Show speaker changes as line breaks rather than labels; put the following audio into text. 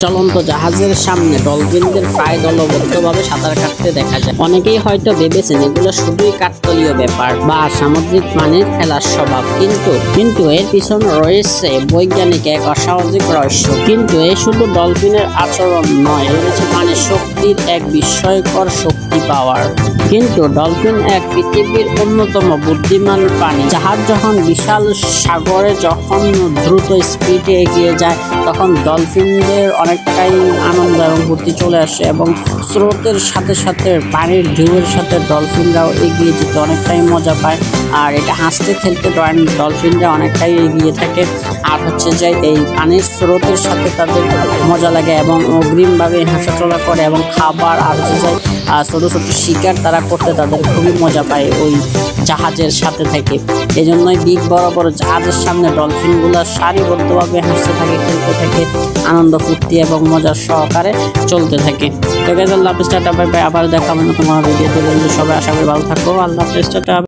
চলন্ত জাহাজের সামনে ডলফিনদের প্রায় দলবদ্ধভাবে সাঁতার কাটতে দেখা যায়। অনেকেই হয়তো ভেবেছেন এগুলো শুধুই কাকতলীয় ব্যাপার বা সামুদ্রিক প্রাণীর খেলার স্বভাব। কিন্তু কিন্তু এর পিছনে রয়েছে বৈজ্ঞানিক এক অস্বাভাবিক রহস্য। কিন্তু এ শুধু ডলফিনের আচরণ নয় হচ্ছে প্রাণীর শক্তির এক বিস্ময়কর শক্তি পাওয়ার। কিন্তু ডলফিন এক পৃথিবীর অন্যতম বুদ্ধিমান প্রাণী। জাহাজ যখন বিশাল সাগরে যখন দ্রুত স্পিডে এগিয়ে যায় তখন ডলফিনদের অনেকটাই আনন্দ এবং বুদ্ধি চলে আসে এবং স্রোতের সাথে সাথে পানির ঢেউয়ের সাথে ডলফিনরাও এগিয়ে যেতে অনেকটাই মজা পায়। আর এটা হাসতে খেলতে ডল- ডলফিনরা অনেকটাই এগিয়ে থাকে। আর হচ্ছে যে এই পানির স্রোতের সাথে তাদের মজা লাগে এবং অগ্রিমভাবে হাঁটাচলা করে এবং খাবার আর হচ্ছে আহ, ছোটো ছোট শিকার তারা করতে তাদের খুবই মজা পায় ওই জাহাজের সাথে থাকে। এজন্যই জন্যই বিগ, বড় বড় জাহাজের সামনে ডলফিনগুলো সারিবদ্ধভাবে হাসতে থাকে, খেলতে থাকে, আনন্দ, ফুর্তি এবং মজার সহকারে চলতে থাকে। তো গেছে আল্লাহ হাফিজ, টাটা, বাই বাই, আবার দেখা হবে ভিডিওতে বন্ধু, সবাই আশা করি ভালো থাকব আল্লাহ হাফিজ, টাটা